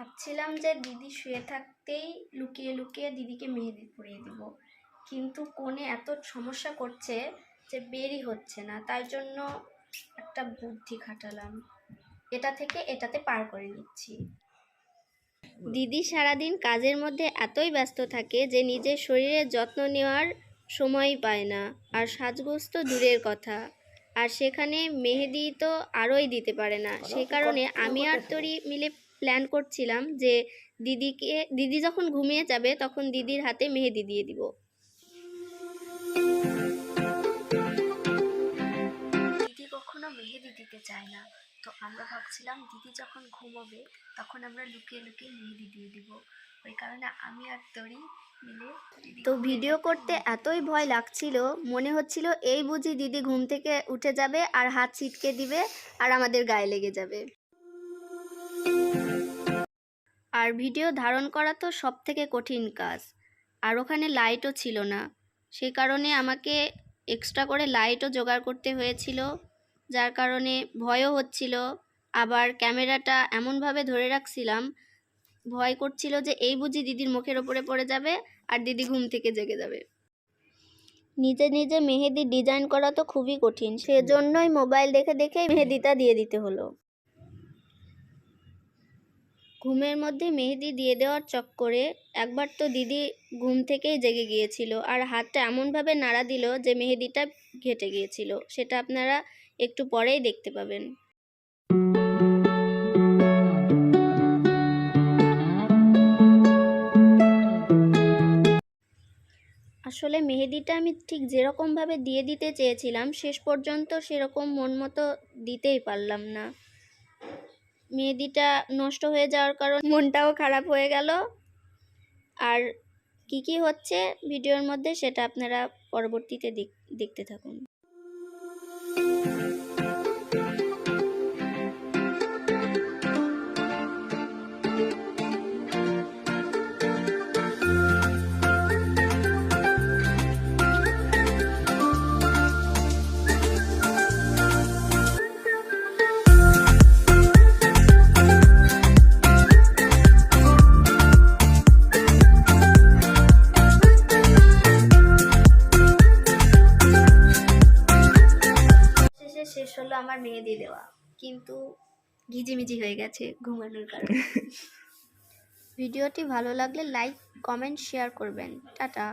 ভাবছিলাম যে দিদি শুয়ে থাকতেই লুকিয়ে লুকিয়ে দিদিকে মেহেদি পরিয়ে দিব। কিন্তু কোণে এত সমস্যা করছে যে বেরই হচ্ছে না। তাই জন্য একটা বুদ্ধি খাটালাম। এটা থেকে এটাতে পার করে নিচ্ছি। দিদি সারাদিন কাজের মধ্যে এতই ব্যস্ত থাকে যে নিজের শরীরের যত্ন নেওয়ার সময়ই পায় না। আর সাজগোজ তো দূরের কথা। আর সেখানে মেহেদি তো আরোই দিতে পারে না। সে কারণে আমি আর তোরই মিলে প্ল্যান করছিলাম যে দিদিকে দিদি যখন ঘুমিয়ে যাবে তখন দিদির হাতে মেহেদি দিয়ে দিব। দিদি কখনো মেহেদি দিতে চায় না। তো আমরা ভাবছিলাম দিদি যখন ঘুমোবে তখন আমরা লুকিয়ে লুকিয়ে মেহেদি দিয়ে দিব। ওই কারণে আমি আর তরি মিলে তো ভিডিও করতে এতই ভয় লাগছিল মনে হচ্ছিল এই বুঝি দিদি ঘুম থেকে উঠে যাবে আর হাত ছিটকে দিবে আর আমাদের গায়ে লেগে যাবে। আর ভিডিও ধারণ করা তো সব থেকে কঠিন কাজ। আর ওখানে লাইটও ছিল না। সেই কারণে আমাকে এক্সট্রা করে লাইটও জোগাড় করতে হয়েছিল, যার কারণে ভয়ও হচ্ছিল। আবার ক্যামেরাটা এমনভাবে ধরে রাখছিলাম, ভয় করছিল যে এই বুঝি দিদির মুখের ওপরে পড়ে যাবে আর দিদি ঘুম থেকে জেগে যাবে। নিজে নিজে মেহেদি ডিজাইন করা তো খুবই কঠিন, সেজন্যই মোবাইল দেখে দেখে মেহেদিটা দিয়ে দিতে হলো। ঘুমের মধ্যে মেহেদি দিয়ে দেওয়ার চক্করে একবার তো দিদি ঘুম থেকেই জেগে গিয়েছিল আর হাতটা এমনভাবে নাড়া দিল যে মেহেদিটা ঘেটে গিয়েছিল। সেটা আপনারা একটু পরেই দেখতে পাবেন। আসলে মেহেদিটা আমি ঠিক যেরকমভাবে দিয়ে দিতে চেয়েছিলাম, শেষ পর্যন্ত সেরকম মন মতো দিতেই পারলাম না। মেহেদিটা নষ্ট হয়ে যাওয়ার কারণ মনটাও খারাপ হয়ে গেল। আর কি কি হচ্ছে ভিডিওর মধ্যে সেটা আপনারা পরবর্তীতে দেখ- দেখতে থাকুন। হলো আমার মেহেদি দেওয়া। কিন্তু ঘিজিমিজি হয়ে গেছে ঘুমানোর কারণে। ভিডিওটি ভালো লাগলে লাইক কমেন্ট শেয়ার করবেন। টাটা।